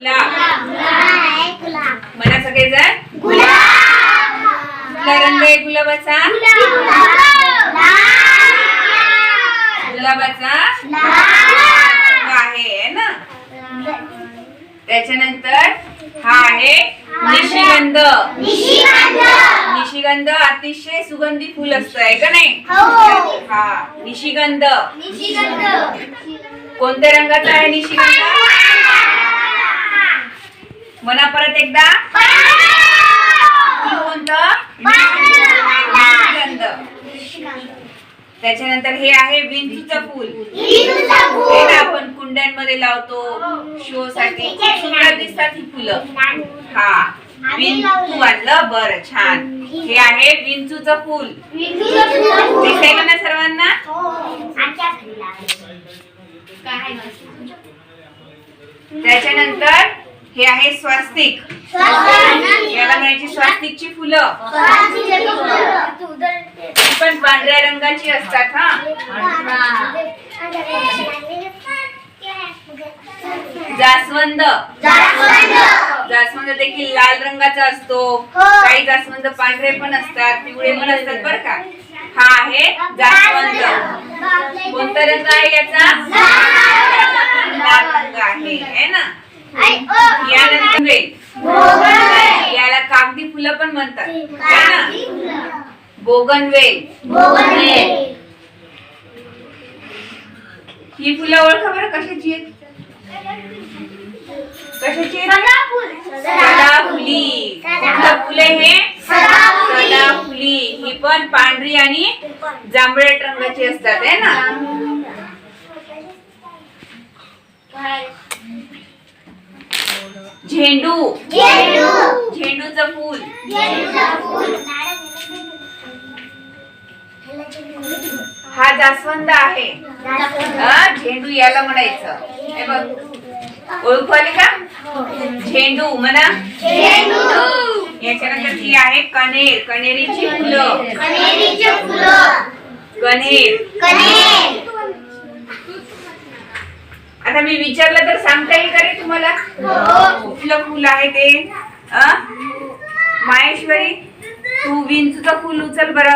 गुलाब म्हणा सगळेजण कुठला रंग आहे गुलाबाचा? गुलाबाचा? आहे है ना? त्याच्यानंतर हा आहे निशिगंध. निशिगंध अतिशय सुगंधी फुल असतं आहे का नाही? हा. निशिगंध. कोणत्या रंगाचा आहे निशिगंध? म्हणा परत एकदा. कोणतं? त्याच्यानंतर हे आहे विंचूचं फुल. हे आपण कुंड्यांमध्ये लावतो. शो साठी खूप सुंदर दिसतात ही फुलं. हा. विंचू आणलं बरं छान. हे आहे विंचूचं फुल. दिसायला ना सर्वांना? त्याच्यानंतर हे आहे स्वास्तिक. याला म्हणायची स्वास्तिकची फुलं. ती पण पांढऱ्या रंगाची असतात हा. जास्वंद. जास्वंद. देखील लाल रंगाचा असतो. काही जास्वंद पांढरे पण असतात पिवळे पण असतात बरं का. हा आहे जास्वंद. कोणता रंग आहे याचा? लाल रंग आहे है ना? यानंतर वेल. याला कागदी फुलं पण म्हणतात. है ना? बोगनवेल. ही फुलं ओळखा बरं कशाची आहेत? कशाची सदाफुली. फुले हे? सदाफुली. ही पण पांढरी आणि जांभळट रंगाची असतात है ना? झेंडू. झेंडूचं फूल. हा जास्वंद आहे. हा, झेंडू याला म्हणायचं. हे बघ. ओळखू आली का? झेंडू म्हणा. याच्यानंतर ही आहे कनेर. कनेरीची फुलं. कनेर. आता मी विचारलं तर सांगता येईल का रे तुम्हाला? कुठलं फुल आहे ते? माहेश्वरी? तू विंचूचं फुल उचल बर.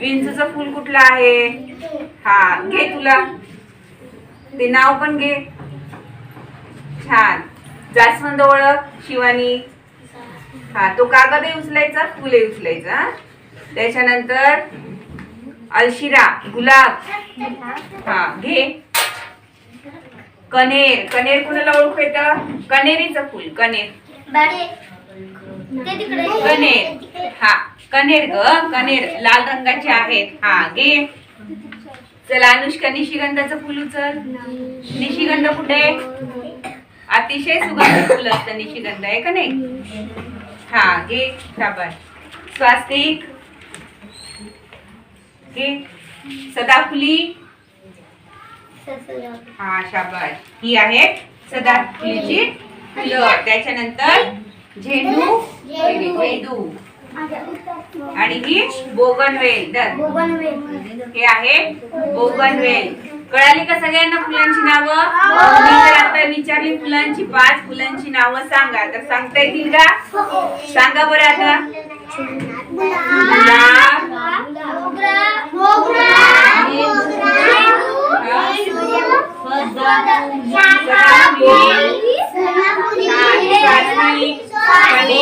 विंचूचं फुल कुठलं आहे? हा घे तुला. ते नाव पण घे. छान. जास्वंद ओळख शिवानी. हा तो कागदही उचलायचा फुले उचलायचं हा? त्याच्यानंतर अलशिरा गुलाब. हा घे. कनेर. कनेर कुणाला ओळखू येतं? कनेरीचं फुल. कनेर. कनेर. हा. कनेर ग. कनेर. लाल रंगाचे आहेत. हा घे. चला अनुष्का निशिगंधाचं फुल उचल. निशिगंध कुठे? अतिशय सुगंध फुल असतं निशिगंध आहे का नाही? हा घे. शाबास. स्वास्तिक. घे. सदाफुली. हा शाबास. ही आहे सदाफुलीची फुलं. त्याच्यानंतर झेंडू झेंडू. आणि ही बोगनवेल. हे आहे बोगनवेल. कळाली का सगळ्यांना फुलांची नावं? तर आता विचारली फुलांची पाच फुलांची नावं सांगा. तर सांगता येतील का? सांगा बरं आता. Bye. Bye.